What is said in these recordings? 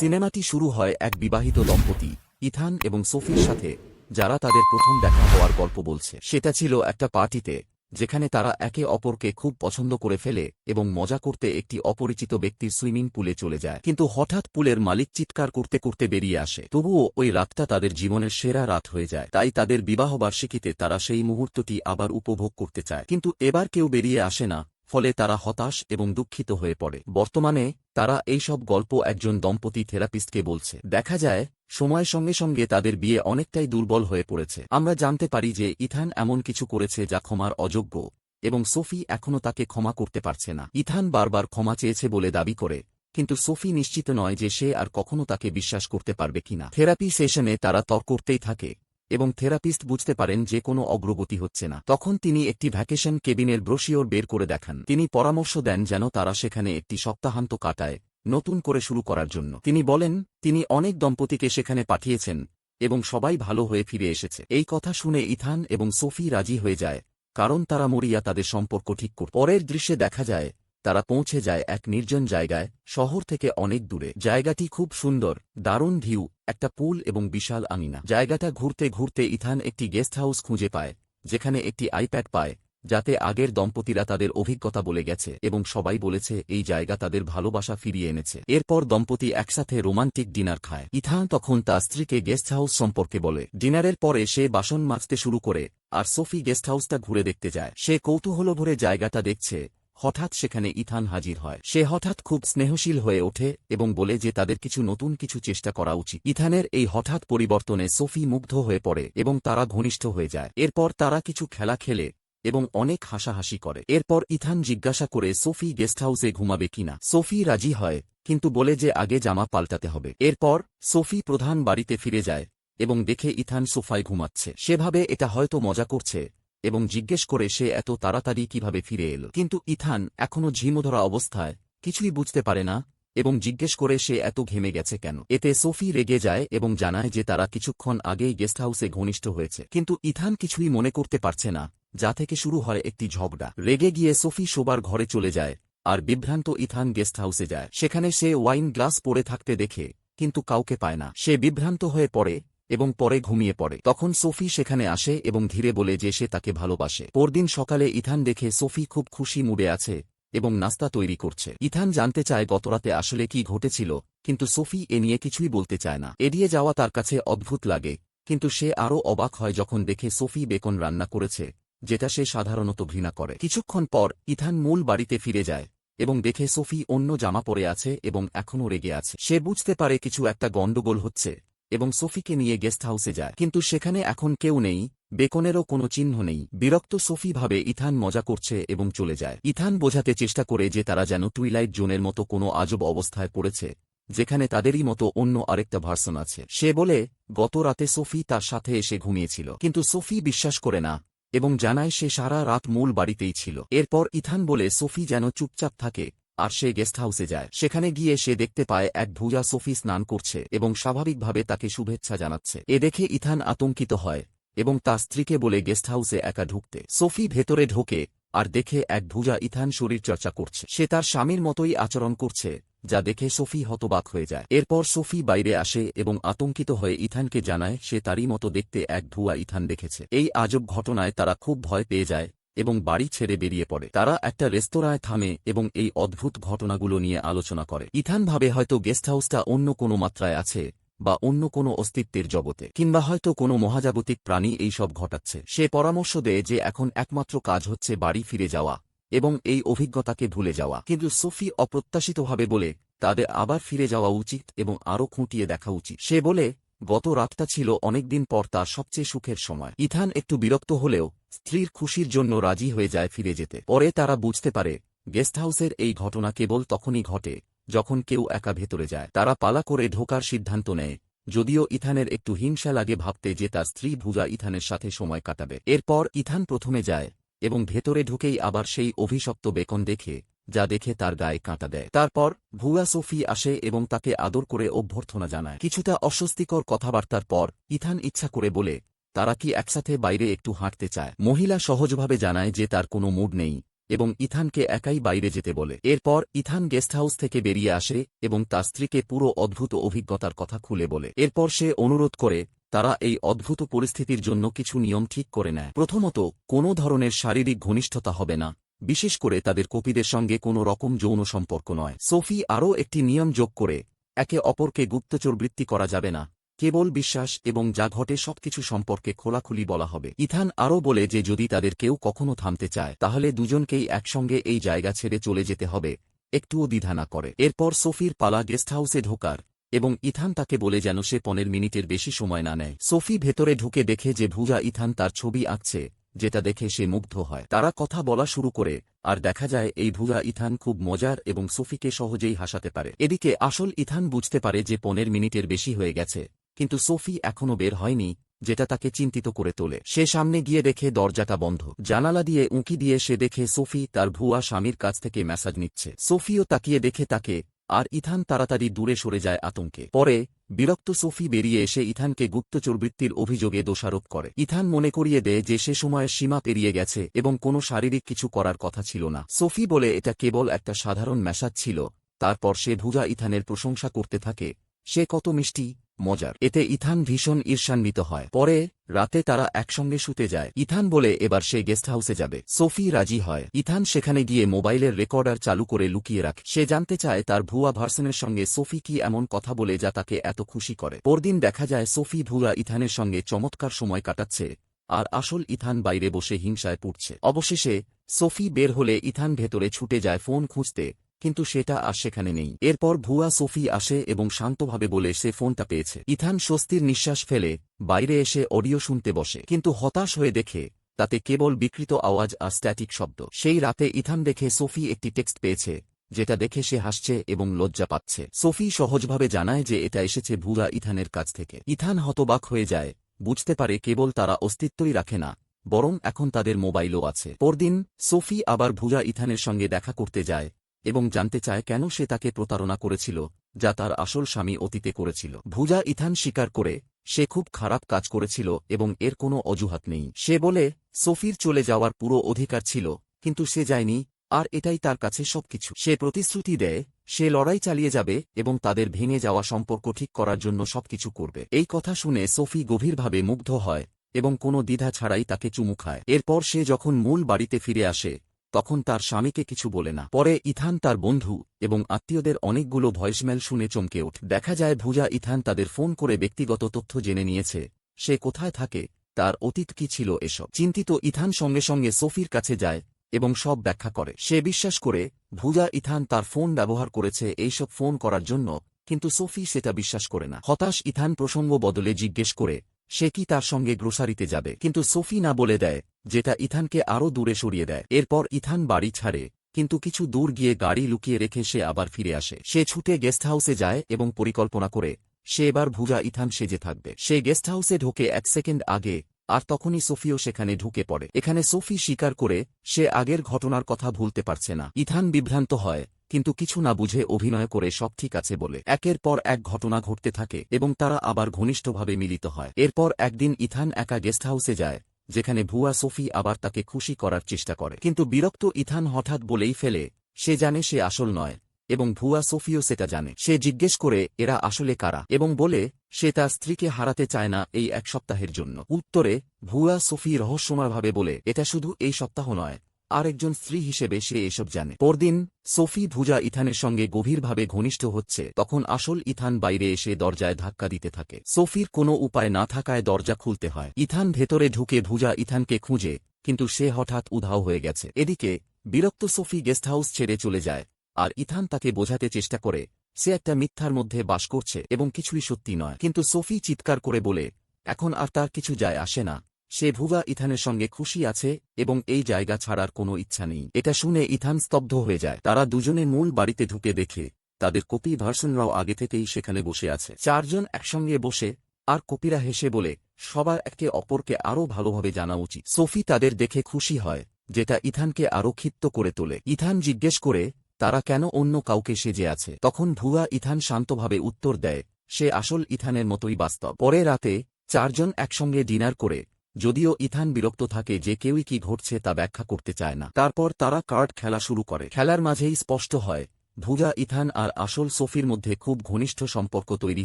সিনেমাটি শুরু হয় এক বিবাহিত দম্পতি, ইথান এবং সোফির সাথে, যারা তাদের প্রথম দেখা হওয়ার গল্প বলছে। সেটা ছিল একটা পার্টিতে, যেখানে তারা একে অপরকে খুব পছন্দ করে ফেলে এবং মজা করতে একটি অপরিচিত ব্যক্তির সুইমিং পুলে চলে যায়। কিন্তু হঠাৎ পুলের মালিক চিৎকার করতে করতে বেরিয়ে আসে। তবুও ওই রাতটা তাদের জীবনের সেরা রাত হয়ে যায়। তাই তাদের বিবাহবার্ষিকীতে তারা সেই মুহূর্তটি আবার উপভোগ করতে চায়। কিন্তু এবার কেউ বেরিয়ে আসে না ফলে তারা হতাশ এবং দুঃখিত হয়ে পড়ে। বর্তমানে তারা এইসব গল্প একজন দম্পতি থেরাপিস্টকে বলছে। দেখা যায়, সময়ের সঙ্গে সঙ্গে তাদের বিয়ে অনেকটাই দুর্বল হয়ে পড়েছে। আমরা জানতে পারি যে ইথান এমন কিছু করেছে যা ক্ষমার অযোগ্য, এবং সোফি এখনও তাকে ক্ষমা করতে পারছে না। ইথান বারবার ক্ষমা চেয়েছে বলে দাবি করে, কিন্তু সোফি নিশ্চিত নয় যে সে আর কখনো তাকে বিশ্বাস করতে পারবে কিনা। থেরাপি সেশনে তারা তর্ক করতেই থাকে এবং থেরাপিস্ট বুঝতে পারেন যে কোনো অগ্রগতি হচ্ছে না। তখন তিনি একটি ভ্যাকেশন কেবিনের ব্রোশিওর বের করে দেখান। তিনি পরামর্শ দেন যেন তারা সেখানে একটি সপ্তাহান্ত কাটায়, নতুন করে শুরু করার জন্য। তিনি বলেন, তিনি অনেক দম্পতিকে সেখানে পাঠিয়েছেন এবং সবাই ভালো হয়ে ফিরে এসেছে। এই কথা শুনে ইথান এবং সোফি রাজি হয়ে যায়, কারণ তারা মরিয়া তাদের সম্পর্ক ঠিক করত। পরের দৃশ্যে দেখা যায় তারা পৌঁছে যায় এক নির্জন জায়গায়, শহর থেকে অনেক দূরে। জায়গাটি খুব সুন্দর, দারুণ ভিউ, একটা পুল এবং বিশাল আঙিনা। জায়গাটা ঘুরতে ঘুরতে ইথান একটি গেস্ট হাউস খুঁজে পায়, যেখানে একটি আইপ্যাড পায়, যাতে আগের দম্পতিরা তাদের অভিজ্ঞতা বলে গেছে এবং সবাই বলেছে, এই জায়গা তাদের ভালোবাসা ফিরিয়ে এনেছে। এরপর দম্পতি একসাথে রোমান্টিক ডিনার খায়। ইথান তখন তার স্ত্রীকে গেস্ট হাউস সম্পর্কে বলে। ডিনারের পরে সে বাসন মাজতে শুরু করে, আর সোফি গেস্ট হাউসটা ঘুরে দেখতে যায়। সে কৌতূহল ভরে জায়গাটা দেখছে হঠাৎ সেখানে ইথান হাজির হয়। সে হঠাৎ খুব স্নেহশীল হয়ে ওঠে এবং বলে যে তাদের কিছু নতুন কিছু চেষ্টা করা উচিত। ইথানের এই হঠাৎ পরিবর্তনে সোফি মুগ্ধ হয়ে পড়ে এবং তারা ঘনিষ্ঠ হয়ে যায়। এরপর তারা কিছু খেলা খেলে এবং অনেক হাসাহাসি করে। এরপর ইথান জিজ্ঞাসা করে সোফি গেস্ট হাউসে ঘুমাবে কিনা। সোফি রাজি হয়, কিন্তু বলে যে আগে জামা পাল্টাতে হবে। এরপর সোফি প্রধান বাড়িতে ফিরে যায় এবং দেখে ইথান সোফায় ঘুমাচ্ছে। সেভাবে এটা হয়তো মজা করছে। এবং জিজ্ঞেস করে সে এত তাড়াতাড়ি কীভাবে ফিরে এল। কিন্তু ইথান এখনও ঝিমোধরা অবস্থায়, কিছুই বুঝতে পারে না এবং জিজ্ঞেস করে সে এত ঘেমে গেছে কেন। এতে সোফি রেগে যায় এবং জানায় যে তারা কিছুক্ষণ আগেই গেস্ট হাউসে ঘনিষ্ঠ হয়েছে। কিন্তু ইথান কিছুই মনে করতে পারছে না, যা থেকে শুরু হয় একটি ঝগড়া। রেগে গিয়ে সোফি শোবার ঘরে চলে যায় আর বিভ্রান্ত ইথান গেস্ট হাউসে যায়। সেখানে সে ওয়াইন গ্লাস পরে থাকতে দেখে, কিন্তু কাউকে পায় না। সে বিভ্রান্ত হয়ে পড়ে এবং পরে ঘুমিয়ে পড়ে। তখন সোফি সেখানে আসে এবং ধীরে বলে যে সে তাকে ভালোবাসে। পরদিন সকালে ইথান দেখে সোফি খুব খুশি মুডে আছে এবং নাস্তা তৈরি করছে। ইথান জানতে চায় গতরাতে আসলে কি ঘটেছিল, কিন্তু সোফি এ নিয়ে কিছুই বলতে চায় না। এড়িয়ে যাওয়া তার কাছে অদ্ভুত লাগে, কিন্তু সে আরও অবাক হয় যখন দেখে সোফি বেকন রান্না করেছে, যেটা সে সাধারণত ঘৃণা করে। কিছুক্ষণ পর ইথান মূল বাড়িতে ফিরে যায় এবং দেখে সোফি অন্য জামা পরে আছে এবং এখনও রেগে আছে। সে বুঝতে পারে কিছু একটা গণ্ডগোল হচ্ছে। এবং সোফিকে নিয়ে গেস্ট হাউসে যায়। কিন্তু সেখানে এখন কেউ নেই, বেকনেরও কোনো চিহ্ন নেই। বিরক্ত সোফি ভাবে ইথান মজা করছে এবং চলে যায়। ইথান বোঝাতে চেষ্টা করে যে তারা যেন টুইলাইট জোনের মতো কোনো আজব অবস্থায় পড়েছে, যেখানে তাদেরই মতো অন্য আরেকটা ভার্সন আছে। সে বলে, গত রাতে সোফি তার সাথে এসে ঘুমিয়েছিল। কিন্তু সোফি বিশ্বাস করে না এবং জানায় সে সারা রাত মূল বাড়িতেই ছিল। এরপর ইথান বলে, সোফি যেন চুপচাপ থাকে আর সে গেস্ট হাউসে যায়। সেখানে গিয়ে সে দেখতে পায় এক ভুজা সোফি স্নান করছে এবং স্বাভাবিকভাবে তাকে শুভেচ্ছা জানাচ্ছে। এ দেখে ইথান আতঙ্কিত হয় এবং তার স্ত্রীকে বলে গেস্ট হাউসে একা ঢুকতে। সোফি ভেতরে ঢোকে আর দেখে এক ভুজা ইথান শরীরচর্চা করছে। সে তার স্বামীর মতোই আচরণ করছে, যা দেখে সোফি হতবাক হয়ে যায়। এরপর সোফি বাইরে আসে এবং আতঙ্কিত হয়ে ইথানকে জানায় সে তারই মতো দেখতে এক ভুয়া ইথান দেখেছে। এই আজব ঘটনায় তারা খুব ভয় পেয়ে যায় এবং বাড়ি ছেড়ে বেরিয়ে পড়ে। তারা একটা রেস্তোরাঁয় থামে এবং এই অদ্ভুত ঘটনাগুলো নিয়ে আলোচনা করে। ইথানভাবে হয়তো গেস্ট হাউসটা অন্য কোনো মাত্রায় আছে বা অন্য কোনো অস্তিত্বের জগতে, কিংবা হয়তো কোনো মহাজাগতিক প্রাণী এই সব ঘটাচ্ছে। সে পরামর্শ দেয় যে এখন একমাত্র কাজ হচ্ছে বাড়ি ফিরে যাওয়া এবং এই অভিজ্ঞতাকে ভুলে যাওয়া। কিন্তু সোফি অপ্রত্যাশিতভাবে বলে, তাদের আবার ফিরে যাওয়া উচিত এবং আরও খুঁটিয়ে দেখা উচিত। সে বলে গত রাতটা ছিল অনেকদিন পর তার সবচেয়ে সুখের সময়। ইথান একটু বিরক্ত হলেও স্ত্রীর খুশির জন্য রাজি হয়ে যায় ফিরে যেতে। পরে তারা বুঝতে পারে, গেস্ট হাউসের এই ঘটনা কেবল তখনই ঘটে যখন কেউ একা ভেতরে যায়। তারা পালা করে ঢোকার সিদ্ধান্ত নেয়, যদিও ইথানের একটু হিংসা লাগে ভাবতে যে তার স্ত্রী ভুজা ইথানের সাথে সময় কাটাবে। এরপর ইথান প্রথমে যায় এবং ভেতরে ঢুকেই আবার সেই অভিশপ্ত বেকন দেখে যা দেখে তার গায়ে কাঁটা দেয়। তারপর ভুয়া সোফি আসে এবং তাকে আদর করে অভ্যর্থনা জানায়। কিছুটা অস্বস্তিকর কথাবার্তার পর ইথান ইচ্ছা করে বলে, তারা কি একসাথে বাইরে একটু হাঁটতে চায়? মহিলা সহজভাবে জানায় যে তার কোনো মুড নেই এবং ইথানকে একাই বাইরে যেতে বলে। এরপর ইথান গেস্ট হাউস থেকে বেরিয়ে আসে এবং তার স্ত্রীকে পুরো অদ্ভুত অভিজ্ঞতার কথা খুলে বলে। এরপর সে অনুরোধ করে, তারা এই অদ্ভুত পরিস্থিতির জন্য কিছু নিয়ম ঠিক করে নেয়। প্রথমত, কোনো ধরনের শারীরিক ঘনিষ্ঠতা হবে না। বিশেষ করে তাদের কপিদের সঙ্গে কোনো রকম যৌন সম্পর্ক নয়। সোফি আরও একটি নিয়ম যোগ করে একে অপরকে গুপ্তচর বৃত্তি করা যাবে না, কেবল বিশ্বাস এবং যা ঘটে সবকিছু সম্পর্কে খোলাখুলি বলা হবে। ইথান আরও বলে যে যদি তাদের কেউ কখনো থামতে চায়, তাহলে দুজনকেই একসঙ্গে এই জায়গা ছেড়ে চলে যেতে হবে, একটুও দ্বিধা না করে। এরপর সোফির পালা গেস্ট হাউসে ঢোকার এবং ইথান তাকে বলে যেন সে পনেরো মিনিটের বেশি সময় না নেয়। সোফি ভেতরে ঢুকে দেখে যে ভুজা ইথান তার ছবি আঁকছে যেটা দেখে সে মুগ্ধ হয়। তারা কথা বলা শুরু করে, আর দেখা যায় এই ভুজা ইথান খুব মজার এবং সোফিকে সহজেই হাসাতে পারে। এদিকে আসল ইথান বুঝতে পারে যে পনেরো মিনিটের বেশি হয়ে গেছে, কিন্তু সোফি এখনও বের হয়নি, যেটা তাকে চিন্তিত করে তোলে। সে সামনে গিয়ে দেখে দরজাটা বন্ধ। জানালা দিয়ে উঁকি দিয়ে সে দেখে সোফি তার ভুয়া স্বামীর কাছ থেকে মেসাজ নিচ্ছে। সোফিও তাকিয়ে দেখে তাকে আর ইথান তাড়াতাড়ি দূরে সরে যায় আতঙ্কে। পরে, বিরক্ত সোফি বেরিয়ে এসে ইথানকে গুপ্তচরবৃত্তির অভিযোগে দোষারোপ করে। ইথান মনে করিয়ে দেয় যে সে সময়ের সীমা পেরিয়ে গেছে এবং কোনো শারীরিক কিছু করার কথা ছিল না। সোফি বলে এটা কেবল একটা সাধারণ ম্যাসাজ ছিল, তারপর সে ভুজা ইথানের প্রশংসা করতে থাকে। সে কত মিষ্টি মজার। এতে ইথান ভীষণ ঈর্ষান্বিত হয়। পরে, রাতে তারা একসঙ্গে শুতে যায়। ইথান বলে এবার সে গেস্ট হাউসে যাবে। সোফি রাজি হয়। ইথান সেখানে গিয়ে মোবাইলের রেকর্ডার চালু করে লুকিয়ে রাখে। সে জানতে চায় তার ভুয়া ভার্সনের সঙ্গে সোফি কি এমন কথা বলে যা তাকে এত খুশি করে। পরদিন দেখা যায় সোফি ভুয়া ইথানের সঙ্গে চমৎকার সময় কাটাচ্ছে। আর আসল ইথান বাইরে বসে হিংসায় পুড়ছে। অবশেষে, সোফি বের হলে ইথান ভেতরে ছুটে যায় ফোন খুঁজতে। কিন্তু সেটা আর সেখানে নেই। এরপর ভুয়া সোফি আসে এবং শান্তভাবে বলে সে ফোনটা পেয়েছে। ইথান স্বস্তির নিঃশ্বাস ফেলে, বাইরে এসে অডিও শুনতে বসে। কিন্তু হতাশ হয়ে দেখে, তাতে কেবল বিকৃত আওয়াজ আর স্ট্যাটিক শব্দ। সেই রাতে ইথান দেখে সোফি একটি টেক্সট পেয়েছে, যেটা দেখে সে হাসছে এবং লজ্জা পাচ্ছে। সোফি সহজভাবে জানায় যে এটা এসেছে ভুয়া ইথানের কাছ থেকে। ইথান হতবাক হয়ে যায়, বুঝতে পারে কেবল তারা অস্তিত্বই রাখে না, বরং এখন তাদের মোবাইলও আছে। পরদিন, সোফি আবার ভুজা ইথানের সঙ্গে দেখা করতে যায় এবং জানতে চায় কেন সে তাকে প্রতারণা করেছিল, যা তার আসল স্বামী অতীতে করেছিল। ভুজা ইথান স্বীকার করে, সে খুব খারাপ কাজ করেছিল এবং এর কোনো অজুহাত নেই। সে বলে, সোফির চলে যাওয়ার পুরো অধিকার ছিল, কিন্তু সে যায়নি, আর এটাই তার কাছে সবকিছু। সে প্রতিশ্রুতি দেয়, সে লড়াই চালিয়ে যাবে এবং তাদের ভেঙে যাওয়া সম্পর্ক ঠিক করার জন্য সবকিছু করবে। এই কথা শুনে সোফি গভীরভাবে মুগ্ধ হয়, এবং কোনো দ্বিধা ছাড়াই তাকে চুমু খায়। এরপর সে যখন মূল বাড়িতে ফিরে আসে তখন তার স্বামীকে কিছু বলে না। পরে ইথান তার বন্ধু এবং আত্মীয়দের অনেকগুলো ভয়েসমেল শুনে চমকে ওঠ। দেখা যায় ভুজা ইথান তাদের ফোন করে ব্যক্তিগত তথ্য জেনে নিয়েছে, সে কোথায় থাকে, তার অতীত কি ছিল এসব। চিন্তিত ইথান সঙ্গে সঙ্গে সোফির কাছে যায় এবং সব ব্যাখ্যা করে। সে বিশ্বাস করে, ভুজা ইথান তার ফোন ব্যবহার করেছে এইসব ফোন করার জন্য, কিন্তু সোফি সেটা বিশ্বাস করে না। হতাশ ইথান প্রসঙ্গ বদলে জিজ্ঞেস করে সে কি তার সঙ্গে গ্রোসারিতে যাবে? কিন্তু সোফি না বলে দেয়, যেটা ইথানকে আরও দূরে সরিয়ে দেয়। এরপর ইথান বাড়ি ছাড়ে, কিন্তু কিছু দূর গিয়ে গাড়ি লুকিয়ে রেখে সে আবার ফিরে আসে। সে ছুটে গেস্ট হাউসে যায় এবং পরিকল্পনা করে, সে এবার ভুজা ইথান সেজে থাকবে। সে গেস্ট হাউসে ঢোকে এক সেকেন্ড আগে, আর তখনই সোফিও সেখানে ঢুকে পড়ে। এখানে সোফি স্বীকার করে, সে আগের ঘটনার কথা ভুলতে পারছে না। ইথান বিভ্রান্ত হয় কিন্তু কিছু না বুঝে অভিনয় করে সব ঠিক আছে বলে। একের পর এক ঘটনা ঘটতে থাকে এবং তারা আবার ঘনিষ্ঠভাবে মিলিত হয়। এরপর একদিন ইথান একা গেস্ট হাউসে যায়, যেখানে ভুয়া সোফি আবার তাকে খুশি করার চেষ্টা করে। কিন্তু বিরক্ত ইথান হঠাৎ বলেই ফেলে, সে জানে সে আসল নয়, এবং ভুয়া সোফিও সেটা জানে। সে জিজ্ঞেস করে, এরা আসলে কারা? এবং বলে, সে তার স্ত্রীকে হারাতে চায় না এই এক সপ্তাহের জন্য। উত্তরে, ভুয়া সোফি রহস্যময়ভাবে বলে, এটা শুধু এই সপ্তাহ নয় আরেকজন স্ত্রী হিসেবে সে এসব জানে। পরদিন সোফি ভুজা ইথানের সঙ্গে গভীরভাবে ঘনিষ্ঠ হচ্ছে, তখন আসল ইথান বাইরে এসে দরজায় ধাক্কা দিতে থাকে। সোফির কোনো উপায় না থাকায় দরজা খুলতে হয়। ইথান ভেতরে ঢুকে ভুজা ইথানকে খুঁজে, কিন্তু সে হঠাৎ উধাও হয়ে গেছে। এদিকে বিরক্ত সোফি গেস্ট হাউস ছেড়ে চলে যায়, আর ইথান তাকে বোঝাতে চেষ্টা করে, সে একটা মিথ্যার মধ্যে বাস করছে, এবং কিছুই সত্যি নয়। কিন্তু সোফি চিৎকার করে বলে, এখন আর তার কিছু যায় আসে না। সে ভুগা ইথানের সঙ্গে খুশি আছে, এবং এই জায়গা ছাড়ার কোনো ইচ্ছা নেই। এটা শুনে ইথান স্তব্ধ হয়ে যায়। তারা দুজনে মূল বাড়িতে ঢুকে দেখে, তাদের কপি ভার্সনরাও আগে থেকেই সেখানে বসে আছে। চারজন একসঙ্গে বসে, আর কপিরা হেসে বলে, সবার একে অপরকে আরও ভালোভাবে জানা উচিত। সোফি তাদের দেখে খুশি হয়, যেটা ইথানকে আরও ক্ষিপ্ত করে তোলে। ইথান জিজ্ঞেস করে, তারা কেন অন্য কাউকে সেজে আছে? তখন ভুয়া ইথান শান্তভাবে উত্তর দেয়, সে আসল ইথানের মতোই বাস্তব। পরে রাতে, চারজন একসঙ্গে ডিনার করে যদিও ইথান বিরক্ত থাকে যে কেউই কি ঘটছে তা ব্যাখ্যা করতে চায় না। তারপর তারা কার্ড খেলা শুরু করে। খেলার মাঝেই স্পষ্ট হয় ভুজা ইথান আর আসল সোফির মধ্যে খুব ঘনিষ্ঠ সম্পর্ক তৈরি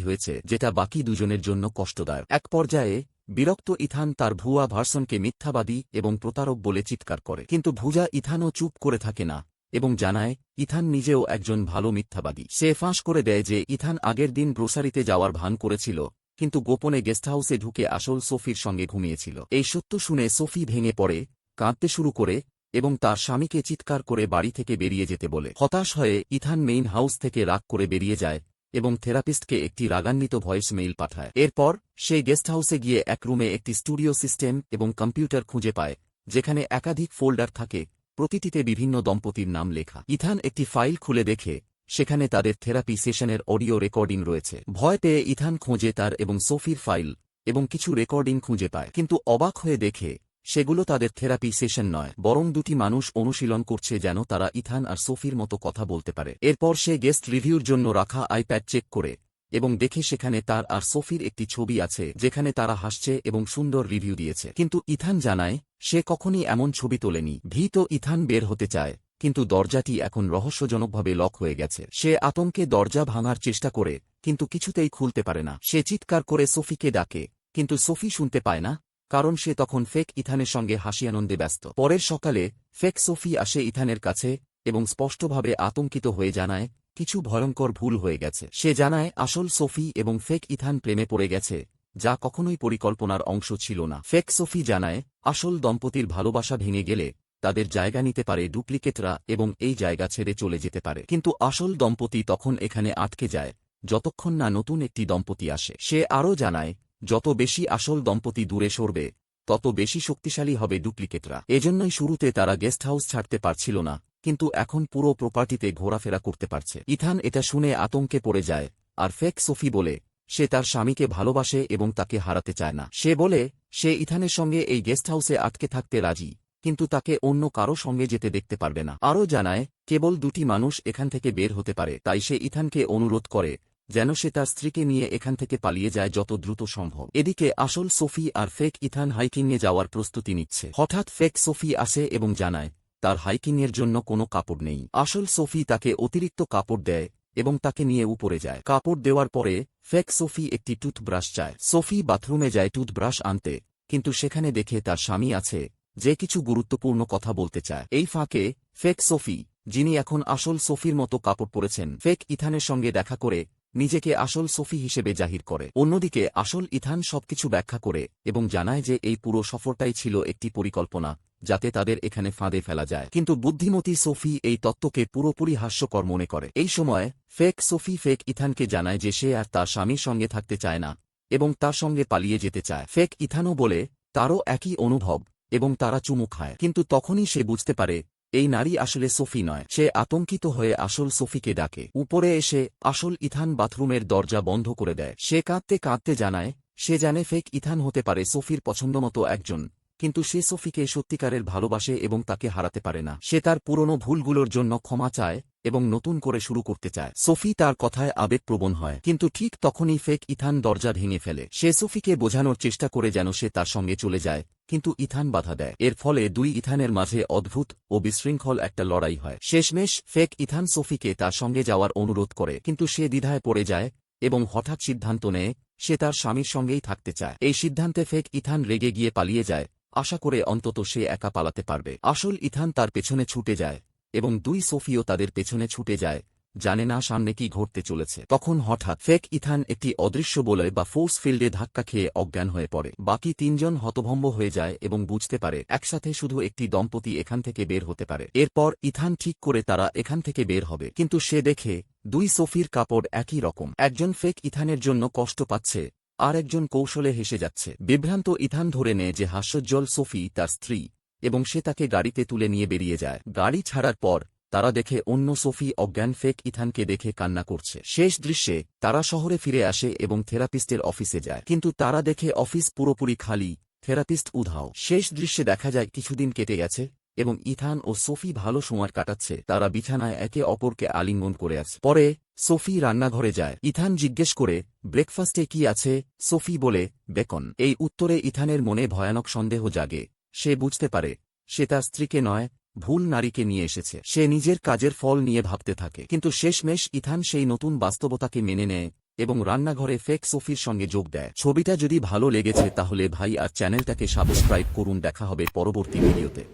হয়েছে যেটা বাকি দুজনের জন্য কষ্টদায়ক। এক পর্যায়ে বিরক্ত ইথান তার ভুয়া ভার্সনকে মিথ্যাবাদী এবং প্রতারক বলে চিৎকার করে। কিন্তু ভুজা ইথানও চুপ করে থাকে না এবং জানায় ইথান নিজেও একজন ভালো মিথ্যাবাদী। সে ফাঁস করে দেয় যে ইথান আগের দিন গ্রোসারিতে যাওয়ার ভান করেছিল কিন্তু গোপনে গেস্ট হাউসে ঢুকে আসল সোফির সঙ্গে ঘুমিয়েছিল। এই সত্য শুনে সোফি ভেঙে পড়ে, কাঁদতে শুরু করে এবং তার স্বামীকে চিৎকার করে বাড়ি থেকে বেরিয়ে যেতে বলে। হতাশ হয়ে ইথান মেইন হাউস থেকে রাগ করে বেরিয়ে যায় এবং থেরাপিস্টকে একটি রাগান্বিত ভয়েস মেইল পাঠায়। এরপর সে গেস্ট হাউসে গিয়ে এক রুমে একটি স্টুডিও সিস্টেম এবং কম্পিউটার খুঁজে পায়, যেখানে একাধিক ফোল্ডার থাকে, প্রতিটিতে বিভিন্ন দম্পতির নাম লেখা। ইথান একটি ফাইল খুলে দেখে সেখানে তাদের থেরাপি সেশনের অডিও রেকর্ডিং রয়েছে। ভয় পেয়ে ইথান খোঁজে তার এবং সোফির ফাইল এবং কিছু রেকর্ডিং খুঁজে পায়। কিন্তু অবাক হয়ে দেখে, সেগুলো তাদের থেরাপি সেশন নয়, বরং দুটি মানুষ অনুশীলন করছে যেন তারা ইথান আর সোফির মতো কথা বলতে পারে। এরপর সে গেস্ট রিভিউর জন্য রাখা আইপ্যাড চেক করে এবং দেখে সেখানে তার আর সোফির একটি ছবি আছে, যেখানে তারা হাসছে এবং সুন্দর রিভিউ দিয়েছে। কিন্তু ইথান জানায়, সে কখনই এমন ছবি তোলেনি। ভীত ইথান বের হতে চায়। কিন্তু দরজাটি এখন রহস্যজনকভাবে লক হয়ে গেছে। সে আতঙ্কে দরজা ভাঙার চেষ্টা করে, কিন্তু কিছুতেই খুলতে পারে না। সে চিৎকার করে সোফিকে ডাকে, কিন্তু সোফি শুনতে পায় না, কারণ সে তখন ফেক ইথানের সঙ্গে হাসি আনন্দে ব্যস্ত। পরের সকালে, ফেক সোফি আসে ইথানের কাছে এবং স্পষ্টভাবে আতঙ্কিত হয়ে জানায়, কিছু ভয়ঙ্কর ভুল হয়ে গেছে। সে জানায়, আসল সোফি এবং ফেক ইথান প্রেমে পড়ে গেছে, যা কখনোই পরিকল্পনার অংশ ছিল না। ফেক সোফি জানায়, আসল দম্পতির ভালোবাসা ভেঙে গেলে তাদের জায়গা নিতে পারে ডুপ্লিকেটরা এবং এই জায়গা ছেড়ে চলে যেতে পারে। কিন্তু আসল দম্পতি তখন এখানে আটকে যায়, যতক্ষণ না নতুন একটি দম্পতি আসে। সে আরও জানায়, যত বেশি আসল দম্পতি দূরে সরবে, তত বেশি শক্তিশালী হবে ডুপ্লিকেটরা। এজন্যই শুরুতে তারা গেস্ট হাউস ছাড়তে পারছিল না, কিন্তু এখন পুরো প্রপার্টিতে ঘোরাফেরা করতে পারছে। ইথান এটা শুনে আতঙ্কে পড়ে যায়, আর ফেক সোফি বলে, সে তার স্বামীকে ভালোবাসে এবং তাকে হারাতে চায় না। সে বলে, সে ইথানের সঙ্গে এই গেস্ট হাউসে আটকে থাকতে রাজি। কিন্তু তাকে অন্য কারও সঙ্গে যেতে দেখতে পারবে না। আরও জানায়, কেবল দুটি মানুষ এখান থেকে বের হতে পারে, তাই সে ইথানকে অনুরোধ করে, যেন সে তার স্ত্রীকে নিয়ে এখান থেকে পালিয়ে যায় যত দ্রুত সম্ভব। এদিকে আসল সোফি আর ফেক ইথান হাইকিংয়ে যাওয়ার প্রস্তুতি নিচ্ছে। হঠাৎ ফেক সোফি আসে এবং জানায়, তার হাইকিংয়ের জন্য কোনো কাপড় নেই। আসল সোফি তাকে অতিরিক্ত কাপড় দেয় এবং তাকে নিয়ে উপরে যায়। কাপড় দেওয়ার পরে, ফেক সোফি একটি টুথব্রাশ চায়। সোফি বাথরুমে যায় টুথব্রাশ আনতে, কিন্তু সেখানে দেখে তার স্বামী আছে যে কিছু গুরুত্বপূর্ণ কথা বলতে চায়। এই ফাঁকে, ফেক সোফি, যিনি এখন আসল সোফির মতো কাপড় পরেছেন, ফেক ইথানের সঙ্গে দেখা করে, নিজেকে আসল সোফি হিসেবে জাহির করে। অন্যদিকে, আসল ইথান সবকিছু ব্যাখ্যা করে এবং জানায় যে এই পুরো সফরটাই ছিল একটি পরিকল্পনা, যাতে তাদের এখানে ফাঁদে ফেলা যায়। কিন্তু বুদ্ধিমতী সোফি এই তত্ত্বকে পুরোপুরি হাস্যকর মনে করে। এই সময়, ফেক সোফি ফেক ইথানকে জানায় যে সে আর তার স্বামীর সঙ্গে থাকতে চায় না এবং তার সঙ্গে পালিয়ে যেতে চায়। ফেক ইথানও বলে, তারও একই অনুভব। এবং তারা চুমু খায়। কিন্তু তখনই সে বুঝতে পারে, এই নারী আসলে সোফি নয়। সে আতঙ্কিত হয়ে আসল সোফিকে ডাকে। উপরে এসে আসল ইথান বাথরুমের দরজা বন্ধ করে দেয়। সে কাঁদতে কাঁদতে জানায়, সে জানে ফেক ইথান হতে পারে সোফির পছন্দমতো একজন, কিন্তু সে সোফিকে সত্যিকারের ভালোবাসে এবং তাকে হারাতে পারে না। সে তার পুরনো ভুলগুলোর জন্য ক্ষমা চায় এবং নতুন করে শুরু করতে চায়। সোফি তার কথায় আবেগপ্রবণ হয়, কিন্তু ঠিক তখনই ফেক ইথান দরজা ভেঙে ফেলে। সে সোফিকে বোঝানোর চেষ্টা করে যেন সে তার সঙ্গে চলে যায় কিন্তু ইথান বাধা দেয়। এর ফলে দুই ইথানের মাঝে অদ্ভুত ও বিশৃঙ্খল একটা লড়াই হয়। শেষমেশ ফেক ইথান সোফিকে তার সঙ্গে যাওয়ার অনুরোধ করে, কিন্তু সে দ্বিধায় পড়ে যায় এবং হঠাৎ সিদ্ধান্ত নেয়, সে তার স্বামীর সঙ্গেই থাকতে চায়। এই সিদ্ধান্তে ফেক ইথান রেগে গিয়ে পালিয়ে যায়, আশা করে অন্তত সে একা পালাতে পারবে। আসল ইথান তার পেছনে ছুটে যায় এবং দুই সোফিও তাদের পেছনে ছুটে যায় জানে না সামনে কি ঘটতে চলেছে। তখন হঠাৎ ফেক ইথান একটি অদৃশ্য বলে বা ফোর্স ফিল্ডে ধাক্কা খেয়ে অজ্ঞান হয়ে পড়ে। বাকি তিনজন হতভম্ব হয়ে যায় এবং বুঝতে পারে একসাথে শুধু একটি দম্পতি এখান থেকে বের হতে পারে। এরপর ইথান ঠিক করে তারা এখান থেকে বের হবে। কিন্তু সে দেখে দুই সোফির কাপড় একই রকম। একজন ফেক ইথানের জন্য কষ্ট পাচ্ছে, আর একজন কৌশলে হেসে যাচ্ছে। বিভ্রান্ত ইথান ধরে নেয় যে হাস্যোজ্জ্বল সোফি তার স্ত্রী, এবং সে তাকে গাড়িতে তুলে নিয়ে বেরিয়ে যায়। গাড়ি ছাড়ার পর তারা দেখে অন্য সোফি অজ্ঞান ফেক ইথানকে দেখে কান্না করছে। শেষ দৃশ্যে, তারা শহরে ফিরে আসে এবং থেরাপিস্টের অফিসে যায়। কিন্তু তারা দেখে অফিস পুরোপুরি খালি, থেরাপিস্ট উধাও। শেষ দৃশ্যে দেখা যায়, কিছুদিন কেটে গেছে এবং ইথান ও সোফি ভালো সময় কাটাচ্ছে। তারা বিছানায় একে অপরকে আলিঙ্গন করে আছে। পরে, সোফি রান্নাঘরে যায়। ইথান জিজ্ঞেস করে, ব্রেকফাস্টে কি আছে? সোফি বলে, বেকন। এই উত্তরে ইথানের মনে ভয়ানক সন্দেহ জাগে। সে বুঝতে পারে, সে তার স্ত্রীকে নয় ভুল নারীকে নিয়ে এসেছে। সে নিজের কাজের ফল নিয়ে ভাবতে থাকে। কিন্তু শেষমেশ ইথান সেই নতুন বাস্তবতাকে মেনে নেয় এবং রান্নাঘরে ফেক সফির সঙ্গে যোগ দেয়। ছবিটা যদি ভালো লেগেছে তাহলে ভাই আর চ্যানেলটাকে সাবস্ক্রাইব করুন। দেখা হবে পরবর্তী ভিডিওতে।